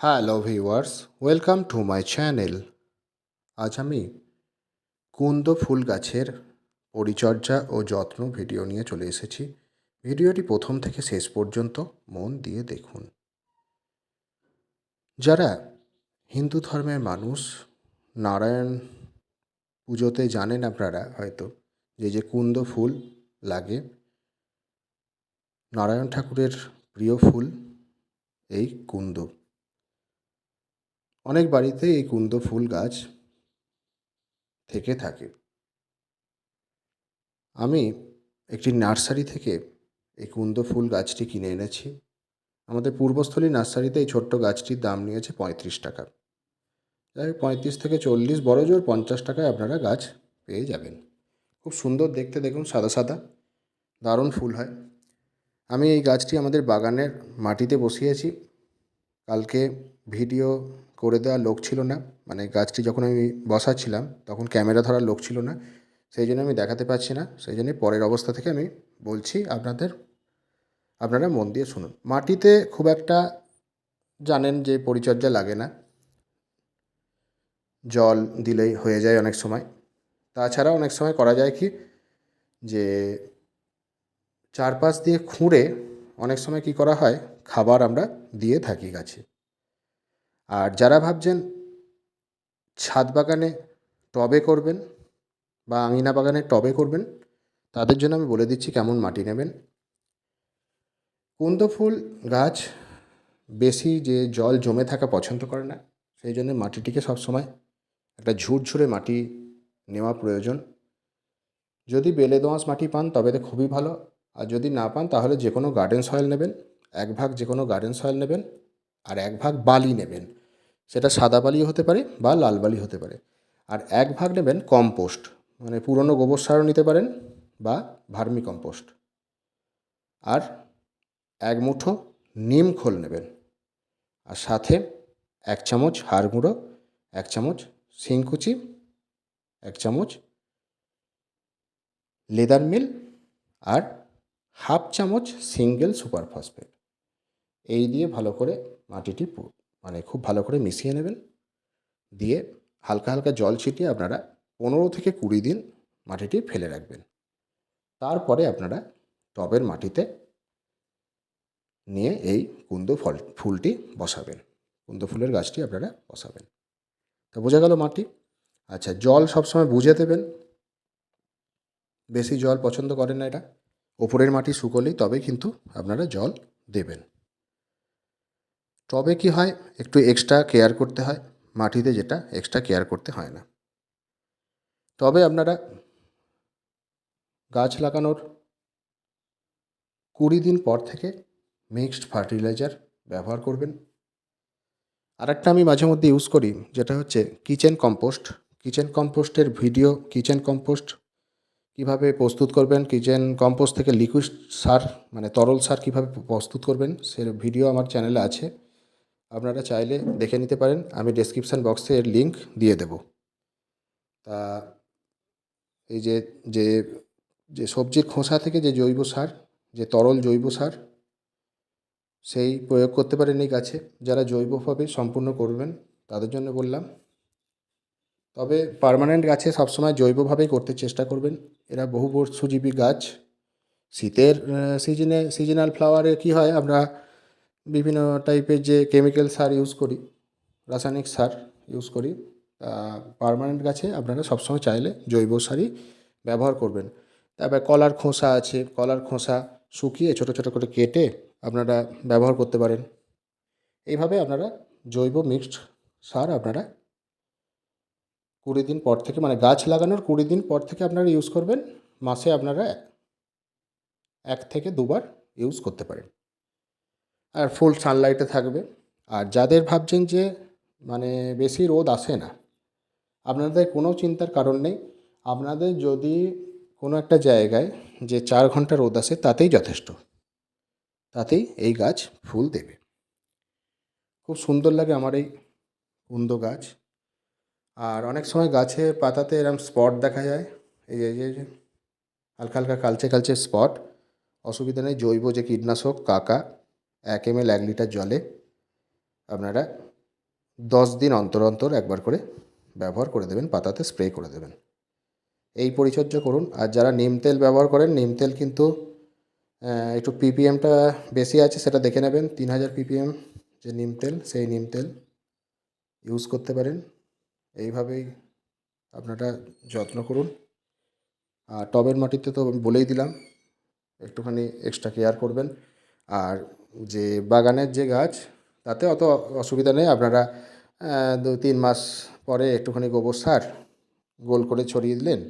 Hello viewers, welcome to my channel. আজ আমি কুন্দ ফুল গাছের পরিচর্যা ও যত্ন ভিডিও নিয়ে চলে এসেছি। ভিডিওটি প্রথম থেকে শেষ পর্যন্ত মন দিয়ে দেখুন। যারা হিন্দু ধর্মের মানুষ, নারায়ণ পুজোতে জানেন আপনারা হয়তো, যে যে কুন্দ ফুল লাগে, নারায়ণ ঠাকুরের প্রিয় ফুল এই কুন্দ। অনেক বাড়িতে এই কুন্দ ফুল গাছ থেকে থাকে। আমি একটি নার্সারি থেকে এই কুন্দ ফুল গাছটি কিনে এনেছি। আমাদের পূর্বস্থলী নার্সারিতে এই ছোট্ট গাছটির দাম নিয়েছে পঁয়ত্রিশ টাকা। যাই পঁয়ত্রিশ থেকে চল্লিশ বড় জোর পঞ্চাশ টাকায় আপনারা গাছ পেয়ে যাবেন। খুব সুন্দর দেখতে দেখুন, সাদা সাদা, দারুণ ফুল হয়। আমি এই গাছটি আমাদের বাগানের মাটিতে বসিয়েছি। কালকে ভিডিও করে দেওয়ার লোক ছিল না। মানে গাছটি যখন আমি বসাচ্ছিলাম, তখন ক্যামেরা ধরার লোক ছিল না। সেই জন্য আমি দেখাতে পারছি না। সেই জন্যই পরের অবস্থা থেকে আমি বলছি আপনাদের, আপনারা মন দিয়ে শুনুন। মাটিতে খুব একটা জানেন যে পরিচর্যা লাগে না। জল দিলেই হয়ে যায় অনেক সময়। তাছাড়া অনেক সময় করা যায় কি, যে চারপাশ দিয়ে খুঁড়ে অনেক সময় কি করা হয়, খাবার আমরা দিয়ে থাকি গাছে। আর যারা ভাবছেন ছাদ বাগানে টবে করবেন বা আঙিনা বাগানে টবে করবেন, তাদের জন্য আমি বলে দিচ্ছি কেমন মাটি নেবেন। কুন্দ ফুল গাছ বেশি যে জল জমে থাকা পছন্দ করে না, সেই জন্য মাটিটিকে সবসময় একটা ঝুরঝুরে মাটি নেওয়া প্রয়োজন। যদি বেলে দোঁয়াশ মাটি পান, তবে তো খুবই ভালো। আর যদি না পান, তাহলে যে কোনো গার্ডেন সয়েল নেবেন, এক ভাগ যে কোনো গার্ডেন সয়েল নেবেন। আর এক ভাগ বালি নেবেন। সেটা সাদা বালিও হতে পারে বা লাল বালি হতে পারে। আর এক ভাগ নেবেন কম্পোস্ট মানে পুরনো গোবর সারও নিতে পারেন বা ভার্মি কম্পোস্ট। আর এক মুঠো নিম খোল নেবেন। আর সাথে এক চামচ হাড় গুঁড়ো, এক চামচ শিংকুচি, এক চামচ লেদার মিল আর হাফ চামচ সিঙ্গেল সুপার ফসফেট। এই দিয়ে ভালো করে মাটিটি মানে খুব ভালো করে মিশিয়ে নেবেন। দিয়ে হালকা হালকা জল ছিটিয়ে আপনারা পনেরো থেকে কুড়ি দিন মাটিটি ফেলে রাখবেন। তারপরে আপনারা টবের মাটিতে নিয়ে এই কুন্দ ফল ফুলটি বসাবেন। কুন্দ ফুলের গাছটি আপনারা বসাবেন। তো বোঝা গেল মাটি? আচ্ছা জল সবসময় বুঝে দেবেন। বেশি জল পছন্দ করেন না এটা। ওপরের মাটি শুকোলেই তবে কিন্তু আপনারা জল দেবেন। টবে কি হয়? একটু এক্সট্রা কেয়ার করতে হয়। মাটিতে যেটা এক্সট্রা কেয়ার করতে হয় না। তবে আপনারা গাছ লাগানোর কুড়ি দিন পর থেকে মিক্সড ফার্টিলাইজার ব্যবহার করবেন। আরেকটা আমি মাঝে মধ্যে ইউজ করি, যেটা হচ্ছে কিচেন কম্পোস্ট কিচেন কম্পোস্টের ভিডিও কিচেন কম্পোস্ট কীভাবে প্রস্তুত করবেন? কিচেন কম্পোস্ট থেকে লিকুইড সার মানে তরল সার কীভাবে প্রস্তুত করবেন? সে ভিডিও আমার চ্যানেলে আছে। আপনারা চাইলে দেখে নিতে পারেন। আমি ডেসক্রিপশান বক্সে এর লিঙ্ক দিয়ে দেব। তা এই যে যে যে সবজির খোসা থেকে যে জৈব সার, যে তরল জৈব সার, সেই প্রয়োগ করতে পারেন এই গাছে। যারা জৈবভাবে সম্পূর্ণ করবেন, তাদের জন্য বললাম। তবে পার্মানেন্ট গাছে সবসময় জৈবভাবেই করতে চেষ্টা করবেন। এরা বহু বর্ষজীবী গাছ। শীতের সিজনে সিজনাল ফ্লাওয়ারে কী হয়, আমরা বিভিন্ন টাইপের যে কেমিক্যাল সার ইউজ করি, রাসায়নিক সার ইউজ করি পার্মানেন্ট গাছে আপনারা সবসময় চাইলে জৈব সারই ব্যবহার করবেন। তারপরে কলার খোসা আছে, কলার খোসা শুকিয়ে ছোটো ছোটো করে কেটে আপনারা ব্যবহার করতে পারেন। এইভাবে আপনারা জৈব মিক্সড সার আপনারা কুড়ি দিন পর থেকে মানে গাছ লাগানোর কুড়ি দিন পর থেকে আপনারা ইউজ করবেন, মাসে আপনারা এক থেকে দুবার ইউজ করতে পারেন। আর ফুল সানলাইটে থাকবে। আর যাদের ভাবছেন যে মানে বেশি রোদ আসে না, আপনাদের কোনো চিন্তার কারণ নেই। আপনাদের যদি কোনো একটা জায়গায় যে চার ঘণ্টা রোদ আসে, তাতেই যথেষ্ট। তাতেই এই গাছ ফুল দেবে। খুব সুন্দর লাগে আমার এই কুন্দ গাছ। আর অনেক সময় গাছে পাতাতে এরম স্পট দেখা যায়। এই যে হালকা হালকা কালচে কালচে স্পট অসুবিধা নেই, জৈব যে কীটনাশক, কাকা এক এম এল এক লিটার জলে আপনারা দশ দিন অন্তর অন্তর একবার করে ব্যবহার করে দেবেন, পাতাতে স্প্রে করে দেবেন। এই পরিচর্যা করুন। আর যারা নিম তেল ব্যবহার করেন, নিম তেল কিন্তু একটু পিপিএমটা বেশি আছে, সেটা দেখে নেবেন। তিন হাজার পিপিএম যে নিম তেল, সেই নিম তেল ইউজ করতে পারেন। এইভাবেই আপনারা যত্ন করুন। আর টবের মাটিতে তো বলেই দিলাম, একটুখানি এক্সট্রা কেয়ার করবেন। আর যে বাগানের যে গাছ, তাতে অত অসুবিধা নেই। আপনারা দু, তিন মাস পরে একটুখানি গোবর সার গোল করে ছড়িয়ে দিলেন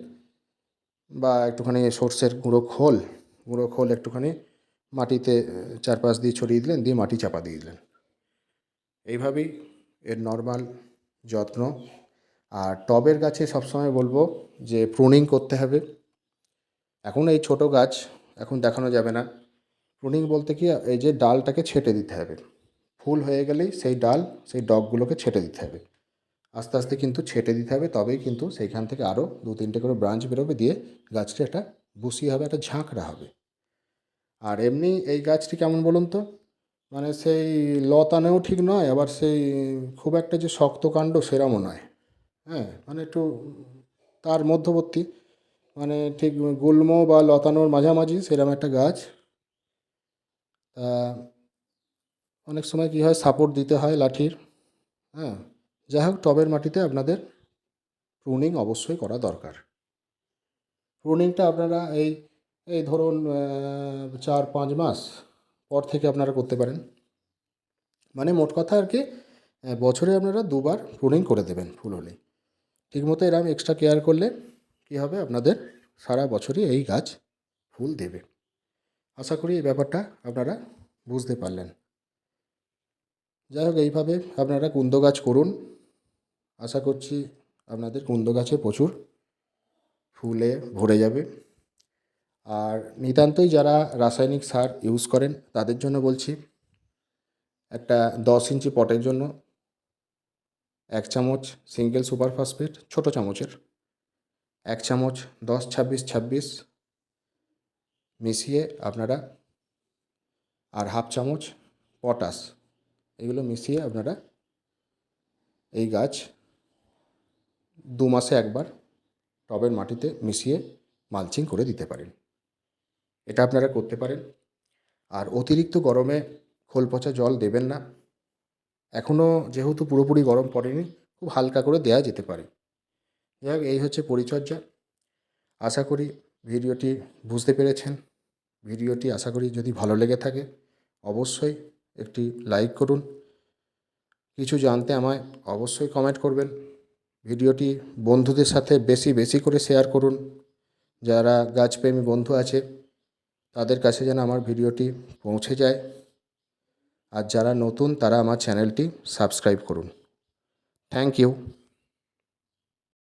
বা একটুখানি সর্ষের গুঁড়ো খোল গুঁড়ো খোল একটুখানি মাটিতে চারপাশ দিয়ে ছড়িয়ে দিলেন, দিয়ে মাটি চাপা দিয়ে দিলেন। এইভাবেই এর নর্মাল যত্ন। আর টবের গাছে সবসময় বলব যে প্রুনিং করতে হবে। এখন এই ছোট গাছ এখন দেখানো যাবে না। প্রুনিং বলতে কি, এই যে ডালটাকে ছেটে দিতে হবে। ফুল হয়ে গেলেই সেই ডাল, সেই ডগগুলোকে ছেটে দিতে হবে। আস্তে আস্তে কিন্তু ছেটে দিতে হবে, তবেই কিন্তু সেইখান থেকে আরও দু তিনটে করে ব্রাঞ্চ বেরোবে, দিয়ে গাছটি একটা বুসি হবে, একটা ঝাঁকড়া হবে। আর এমনি এই গাছটি কেমন বলুন তো মানে সেই লতানেও ঠিক নয়, আবার সেই খুব একটা যে শক্ত কাণ্ড সেরমও নয়। হ্যাঁ মানে একটু তার মধ্যবর্তী মানে ঠিক গুল্ম বা লতানোর মাঝামাঝি সেরকম একটা গাছ তা অনেক সময় কী হয় সাপোর্ট দিতে হয় লাঠির। হ্যাঁ যাই হোক, টবের মাটিতে আপনাদের প্রুনিং অবশ্যই করা দরকার। প্রুনিংটা আপনারা এই এই ধরুন চার পাঁচ মাস পর থেকে আপনারা করতে পারেন। মানে মোট কথা আর কি বছরে আপনারা দুবার প্রুনিং করে দেবেন ফুল হলেই ঠিকমতো এরকম এক্সট্রা কেয়ার করলে কী হবে, আপনাদের সারা বছরই এই গাছ ফুল দেবে। আশা করি এই ব্যাপারটা আপনারা বুঝতে পারলেন। যাই হোক এইভাবে আপনারা কুন্দ গাছ করুন। আশা করছি আপনাদের কুন্দ গাছে প্রচুর ফুলে ভরে যাবে। আর নিতান্তই যারা রাসায়নিক সার ইউজ করেন, তাদের জন্য বলছি, একটা দশ ইঞ্চি পটের জন্য এক চামচ সিঙ্গেল সুপার ফসফেট ছোটো চামচের। এক চামচ দশ, ছাব্বিশ ছাব্বিশ মিশিয়ে আপনারা আর হাফ চামচ পটাশ, এগুলো মিশিয়ে আপনারা এই গাছ দু মাসে একবার টবের মাটিতে মিশিয়ে মালচিং করে দিতে পারেন। এটা আপনারা করতে পারেন। আর অতিরিক্ত গরমে খোল পচা জল দেবেন না। এখনও যেহেতু পুরোপুরি গরম পড়েনি, খুব হালকা করে দেয়া যেতে পারে। যাই হোক, এই হচ্ছে পরিচর্যা। আশা করি ভিডিওটি বুঝতে পেরেছেন? ভিডিওটি আশা করি যদি ভালো লেগে থাকে, অবশ্যই একটি লাইক করুন। কিছু জানতে আমায় অবশ্যই কমেন্ট করবেন। ভিডিওটি বন্ধুদের সাথে বেশি বেশি করে শেয়ার করুন। যারা গাছপ্রেমী বন্ধু আছে, তাদের কাছে যেন আমার ভিডিওটি পৌঁছে যায়। আর যারা নতুন, তারা আমার চ্যানেলটি সাবস্ক্রাইব করুন। Thank you.